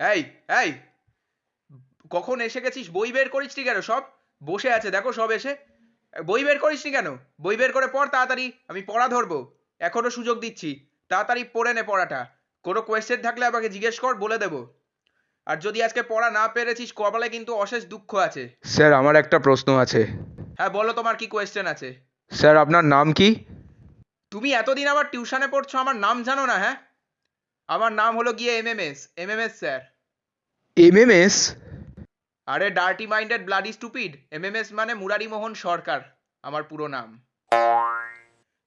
এই এই কখন এসে গেছিস? বই বের করিসনি কেন? সব বসে আছে দেখো সব এসে। বই বের করিসনি কেন? বই বের করে পড় তাড়াতাড়ি আমি পড়া ধরবো। এখনও সুযোগ দিচ্ছি। তাড়াতাড়ি পড়ে নে পড়াটা। কোনো কোয়েশ্চেন থাকলে আমাকে জিজ্ঞেস কর বলে দেবো। আর যদি আজকে পড়া না পেরেছিস কপালে কিন্তু অশেষ দুঃখ আছে। স্যার আমার একটা প্রশ্ন আছে। হ্যাঁ বলো তোমার কি কোয়েশ্চেন আছে? স্যার আপনার নাম কি? তুমি এতদিন আবার টিউশনে পড়ছো আমার নাম জানো না হ্যাঁ? আমার নাম হলো গিয়ে এমএমএস এমএমএস স্যার। এমএমএস আরে dirty minded bloody stupid MMS মানে মুরারি মোহন সরকার আমার পুরো নাম।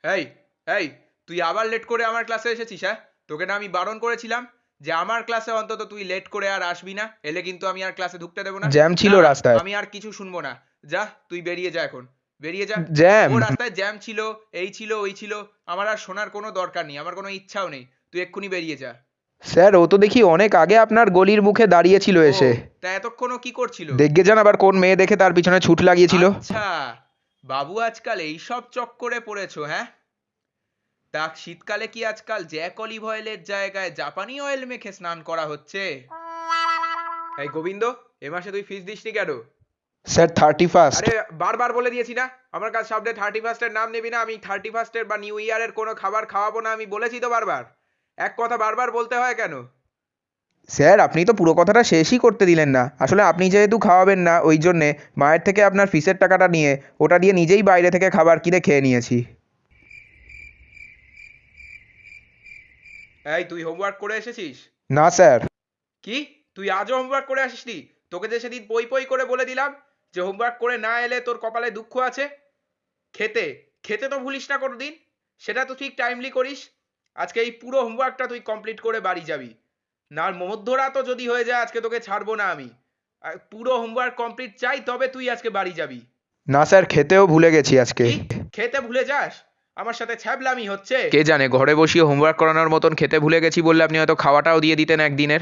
এই এই তুই আবার লেট করে আমার ক্লাসে এসেছিস হ্যাঁ? তোকে না আমি বারণ করেছিলাম যে আমার ক্লাসে অন্তত তুই লেট করে আর আসবি না এলে কিন্তু আমি আর ক্লাসে ঢুকতে দেবো না। জ্যাম ছিল রাস্তায়। আমি আর কিছু শুনব না। যা তুই বেরিয়ে যা এখন। বেরিয়ে যা। জ্যাম ও রাস্তায় জ্যাম ছিল এই ছিল ওই ছিল। আমার আর শোনার কোনো দরকার নেই আমার কোনো ইচ্ছাও নেই। তুই এক্ষুনি বেরিয়ে যা। স্যার ও তো দেখি অনেক আগে আপনার গলির মুখে দাঁড়িয়েছিল এসে। ও, তা এতক্ষণও কি করছিল? দেখে যান আবার কোন মেয়ে দেখে তার পিছনে ছুট লাগিয়েছিল। আচ্ছা বাবু আজকাল এইসব চক্করে পড়েছো হ্যাঁ? তা শীতকালে কি আজকাল জ্যাক অলিভ অয়েলের জায়গায় জাপানি অয়েল মেখে স্নান করা হচ্ছে? এই গোবিন্দ এ মাসে তুই ফিস দিসনি কেন? স্যার থার্টি ফার্স্ট আরে বারবার বলে দিয়েছি না আমার কাছে সামনে থার্টি ফার্স্টের নাম নিবি না আমি থার্টি ফার্স্টের বা নিউ ইয়ারের কোনো খাবার খাওয়াবো না আমি বলেছি তো বারবার। এক কথা বারবার বলতে হয় কেন? স্যার আপনি তো পুরো কথাটা শেষই করতে দিলেন না। আসলে আপনি যেহেতু খাওয়াবেন না ওই জন্যে মায়ের থেকে আপনার ফিসের টাকাটা নিয়ে ওটা দিয়ে নিজেই বাইরে থেকে খাবার কিনে খেয়ে নিয়েছি। এই তুই হোমওয়ার্ক করে এসেছিস? না স্যার। কি? তুই আজও হোমওয়ার্ক করে আসিসনি? তোকে যে সেদিন পই পই করে বলে দিলাম যে হোমওয়ার্ক করে না এলে তোর কপালে দুঃখ আছে? খেতে খেতে তো ভুলিস না কোনোদিন। সেটা তো ঠিক টাইমলি করিস। আজকে এই পুরো হোমওয়ার্কটা তুই কমপ্লিট করে বাড়ি যাবি। না মধ্যরাতও যদি হয়ে যায় আজকে তোকে ছাড়বো না আমি। আর পুরো হোমওয়ার্ক কমপ্লিট চাই তবে তুই আজকে বাড়ি যাবি। না স্যার খেতেও ভুলে গেছি আজকে। খেতে ভুলে যাস? আমার সাথে ছ্যাবলামি হচ্ছে। কে জানে ঘরে বসিয়ে হোমওয়ার্ক করানোর মতন খেতে ভুলে গেছি বললে আপনি হয়তো খাওয়াটাও দিয়ে দিতেন একদিনের।